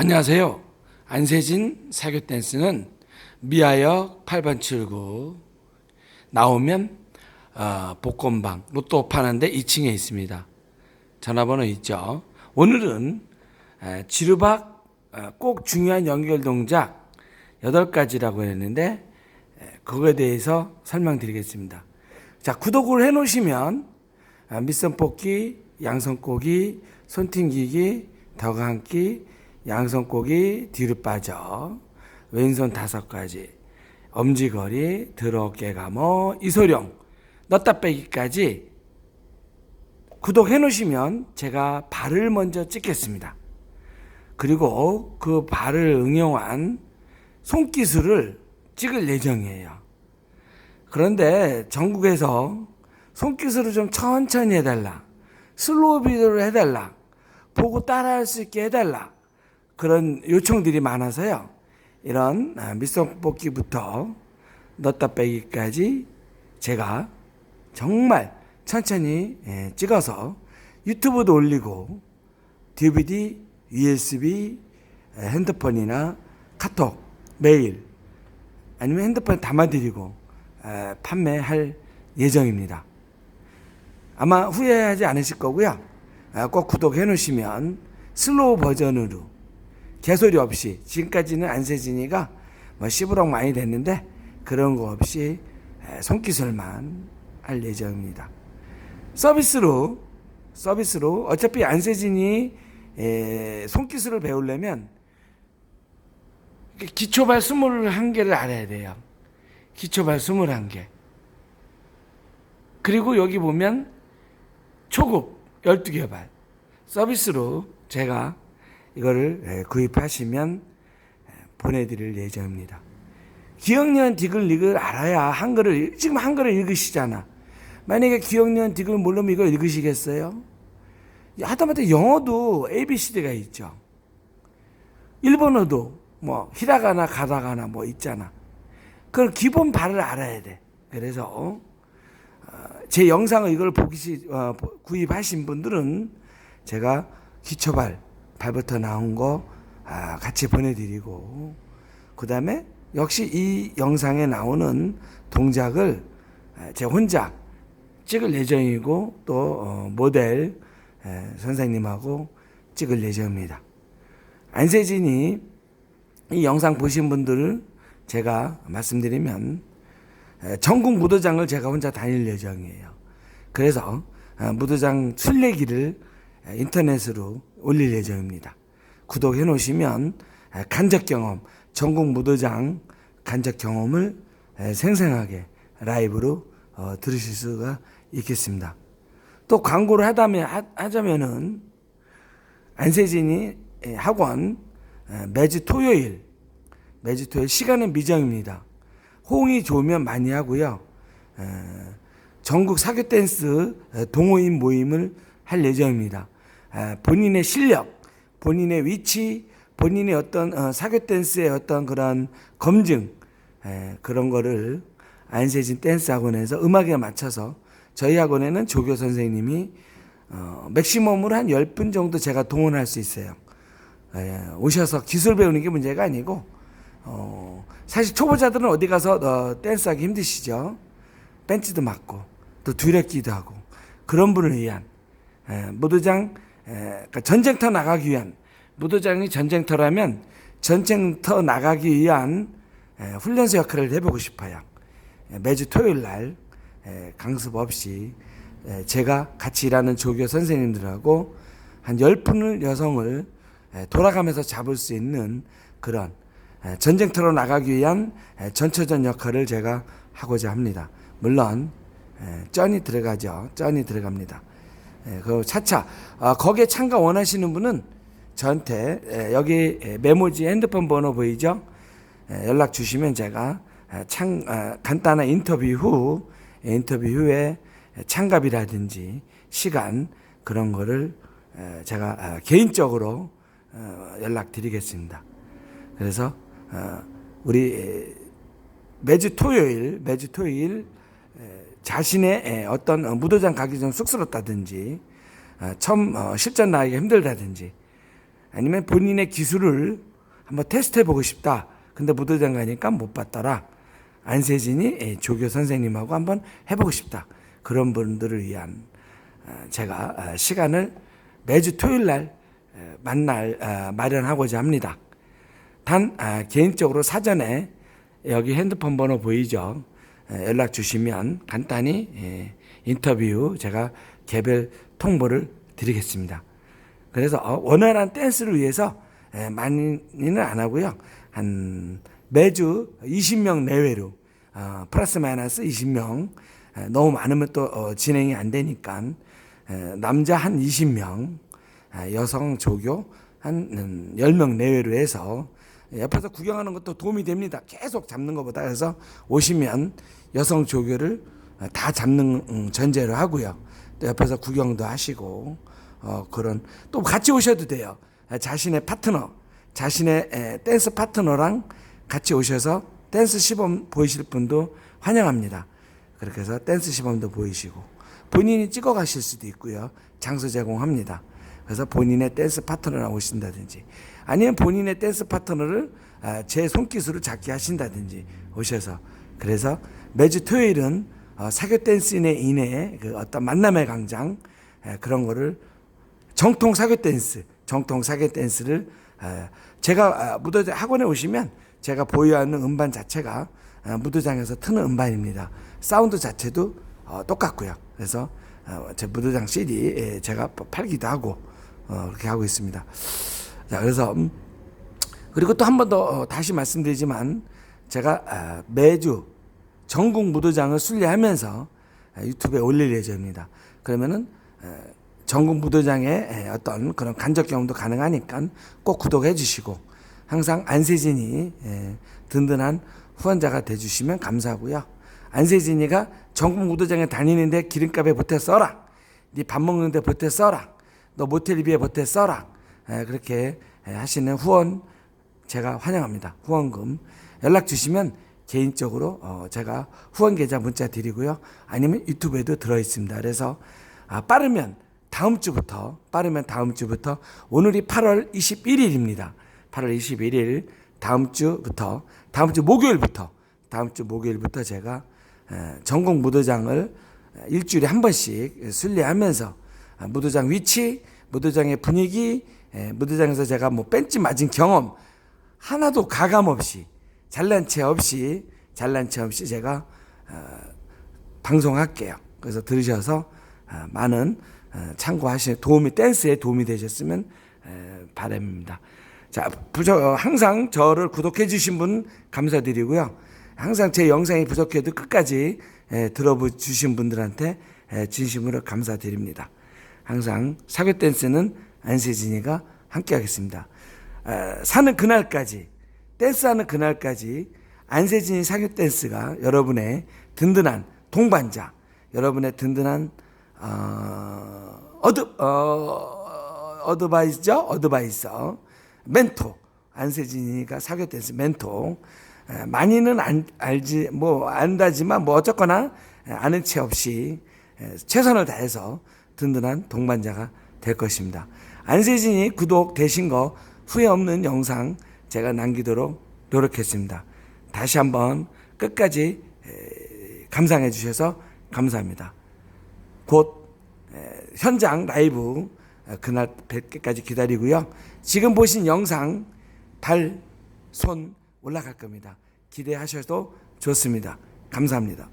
안녕하세요. 안세진 사교 댄스는 미아역 8번 출구 나오면 어, 복권방 로또 파는데 2층에 있습니다. 전화번호 있죠. 오늘은 에, 지루박 어, 꼭 중요한 연결 동작 8가지라고 했는데 에, 그거에 대해서 설명드리겠습니다. 자 구독을 해 놓으시면 아, 밑선 뽑기, 양손 꼬기, 손 튕기기, 덕안기, 양손 꼬기, 뒤로 빠져, 왼손 다섯 가지, 엄지거리, 들어깨 감어, 이소룡, 넣다 빼기까지 구독해 놓으시면 제가 발을 먼저 찍겠습니다. 그리고 그 발을 응용한 손기술을 찍을 예정이에요. 그런데 전국에서 손기술을 좀 천천히 해달라. 슬로우 비디오를 해달라. 보고 따라할 수 있게 해달라. 그런 요청들이 많아서요. 이런 아, 밑선 뽑기부터 넣다 빼기까지 제가 정말 천천히 예, 찍어서 유튜브도 올리고 DVD, USB, 에, 핸드폰이나 카톡, 메일 아니면 핸드폰에 담아드리고 에, 판매할 예정입니다. 아마 후회하지 않으실 거고요. 아, 꼭 구독해 놓으시면 슬로우 버전으로 개소리 없이 지금까지는 안세진이가 뭐 시부렁 많이 됐는데 그런 거 없이 에, 손기술만 할 예정입니다. 서비스로 서비스로 어차피 안세진이 에, 손기술을 배우려면 기초발 21개를 알아야 돼요. 기초발 21개. 그리고 여기 보면 초급 12개 발 서비스로 제가 이거를 에, 구입하시면 에, 보내드릴 예정입니다. 기억년 디글릭을 알아야 한글을 읽- 지금 한글을 읽으시잖아. 만약에 기억년 디글 모르면 이거 읽으시겠어요? 하다못해 영어도 ABCD가 있죠. 일본어도 뭐 히라가나 가다가나 뭐 있잖아. 그걸 기본 발을 알아야 돼. 그래서 어, 제 영상을 이걸 보기 시 어, 보- 구입하신 분들은 제가 기초발 발부터 나온 거 아, 같이 보내드리고 그 다음에 역시 이 영상에 나오는 동작을 아, 제 혼자 찍을 예정이고 또 어, 모델 에, 선생님하고 찍을 예정입니다. 안세진이 이 영상 보신 분들을 제가 말씀드리면 에, 전국 무도장을 제가 혼자 다닐 예정이에요. 그래서 어, 무도장 순례기를 에, 인터넷으로 올릴 예정입니다. 구독해 놓으시면 에, 간접 경험, 전국 무도장 간접 경험을 에, 생생하게 라이브로 어, 들으실 수가 있겠습니다. 또 광고를 하다면 하- 하자면은 안세진이 에, 학원 에, 매주 토요일 매주 토요일 시간은 미정입니다. 호응이 좋으면 많이 하고요. 에, 전국 사교 댄스 에, 동호인 모임을 할 예정입니다. 에, 본인의 실력, 본인의 위치, 본인의 어떤 어, 사교 댄스의 어떤 그런 검증 에, 그런 거를 안세진 댄스 학원에서 음악에 맞춰서 저희 학원에는 조교 선생님이 어, 맥시멈으로 한 10분 정도 제가 동원할 수 있어요. 예, 오셔서 기술 배우는 게 문제가 아니고 어, 사실 초보자들은 어디 가서 어, 댄스하기 힘드시죠. 벤치도 맞고 또 두렵기도 하고 그런 분을 위한 예, 무도장 예, 그러니까 전쟁터 나가기 위한 무도장이 전쟁터라면 전쟁터 나가기 위한 예, 훈련소 역할을 해보고 싶어요. 예, 매주 토요일 날 예, 강습 없이 예, 제가 같이 일하는 조교 선생님들하고 한 10분을 여성을 예, 돌아가면서 잡을 수 있는 그런 예, 전쟁터로 나가기 위한 예, 전처전 역할을 제가 하고자 합니다. 물론 예, 쩐이 들어가죠. 쩐이 들어갑니다. 예, 그 차차 아, 거기에 참가 원하시는 분은 저한테 예, 여기 예, 메모지 핸드폰 번호 보이죠? 예, 연락 주시면 제가 예, 참 아, 간단한 인터뷰 후 예, 인터뷰 후에 참가비라든지 시간 그런 거를 에, 제가 아, 개인적으로 어, 연락드리겠습니다. 그래서 어, 우리 에, 매주 토요일 매주 토요일 에, 자신의 에, 어떤 어, 무도장 가기 좀 쑥스럽다든지 어, 처음 어, 실전 나기가 힘들다든지 아니면 본인의 기술을 한번 테스트해 보고 싶다. 근데 무도장 가니까 못 봤더라. 안세진이 예, 조교 선생님하고 한번 해보고 싶다. 그런 분들을 위한 어, 제가 어, 시간을 매주 토요일 날 어, 만날 어, 마련하고자 합니다. 단 아, 개인적으로 사전에 여기 핸드폰 번호 보이죠? 에, 연락 주시면 간단히 예, 인터뷰 제가 개별 통보를 드리겠습니다. 그래서 어, 원활한 댄스를 위해서 에, 많이는 안 하고요. 한 매주 20명 내외로 어, 플러스 마이너스 20명 에, 너무 많으면 또 어, 진행이 안 되니까 에, 남자 한 20명 에, 여성 조교 한 음, 10명 내외로 해서 옆에서 구경하는 것도 도움이 됩니다. 계속 잡는 것보다 그래서 오시면 여성 조교를 다 잡는 음, 전제로 하고요. 또 옆에서 구경도 하시고 어, 그런 또 같이 오셔도 돼요. 자신의 파트너, 자신의 에, 댄스 파트너랑 같이 오셔서 댄스 시범 보이실 분도 환영합니다. 그렇게 해서 댄스 시범도 보이시고 본인이 찍어 가실 수도 있고요. 장소 제공합니다. 그래서 본인의 댄스 파트너랑 오신다든지 아니면 본인의 댄스 파트너를 아, 제 손기술을 잡게 하신다든지 오셔서 그래서 매주 토요일은 어, 사교 댄스인의 인의 그 어떤 만남의 광장 에, 그런 거를 정통 사교 댄스, 정통 사교 댄스를 에, 제가 아, 무도장 학원에 오시면 제가 보유하는 음반 자체가 아, 무도장에서 트는 음반입니다. 사운드 자체도 어, 똑같고요. 그래서 어, 제 무도장 CD 에, 제가 팔기도 하고 어, 그렇게 하고 있습니다. 자, 그래서 음, 그리고 또 한 번더 어, 다시 말씀드리지만 제가 아, 매주 전국 무도장을 순례하면서 아, 유튜브에 올릴 예정입니다. 그러면은 에, 전국 무도장의 에, 어떤 그런 간접 경험도 가능하니까 꼭 구독해 주시고 항상 안세진이 에, 든든한 후원자가 돼 주시면 감사하고요. 안세진이가 전국 무도장에 다니는데 기름값에 보태 써라. 네 밥 먹는데 보태 써라. 너 모텔비에 보태 써라. 에, 그렇게 에, 하시는 후원 제가 환영합니다. 후원금 연락 주시면 개인적으로 어, 제가 후원 계좌 문자 드리고요. 아니면 유튜브에도 들어 있습니다. 그래서 아, 빠르면 다음 주부터 빠르면 다음 주부터 오늘이 8월 21일입니다. 8월 21일 다음 주부터 다음 주 목요일부터 다음 주 목요일부터 제가 에, 전국 무도장을 일주일에 한 번씩 순례하면서 아, 무도장 위치, 무도장의 분위기, 에, 무도장에서 제가 뭐 벤치 맞은 경험 하나도 가감 없이 잘난 체 없이 잘난 체 없이 제가 어, 방송할게요. 그래서 들으셔서 어, 많은 어, 참고하시 도움이 댄스에 도움이 되셨으면 에, 바람입니다. 자, 부족, 어, 항상 저를 구독해 주신 분 감사드리고요. 항상 제 영상이 부족해도 끝까지 에, 들어주신 분들한테 에, 진심으로 감사드립니다. 항상 사교 댄스는 안세진이가 함께 하겠습니다. 에, 사는 그날까지 댄스하는 그날까지 안세진이 사교 댄스가 여러분의 든든한 동반자, 여러분의 든든한 어, 어드 어, 어드바이저, 어드바이서, 멘토 안세진이가 사교 댄스 멘토 에, 많이는 안, 알지 뭐 안다지만 뭐 어쨌거나 에, 아는 채 없이 에, 최선을 다해서 든든한 동반자가 될 것입니다. 안세진이 구독 되신 거 후회 없는 영상 제가 남기도록 노력했습니다. 다시 한번 끝까지 에, 감상해 주셔서 감사합니다. 곧 에, 현장 라이브 에, 그날 뵙기까지 기다리고요. 지금 보신 영상 발, 손 올라갈 겁니다. 기대하셔도 좋습니다. 감사합니다.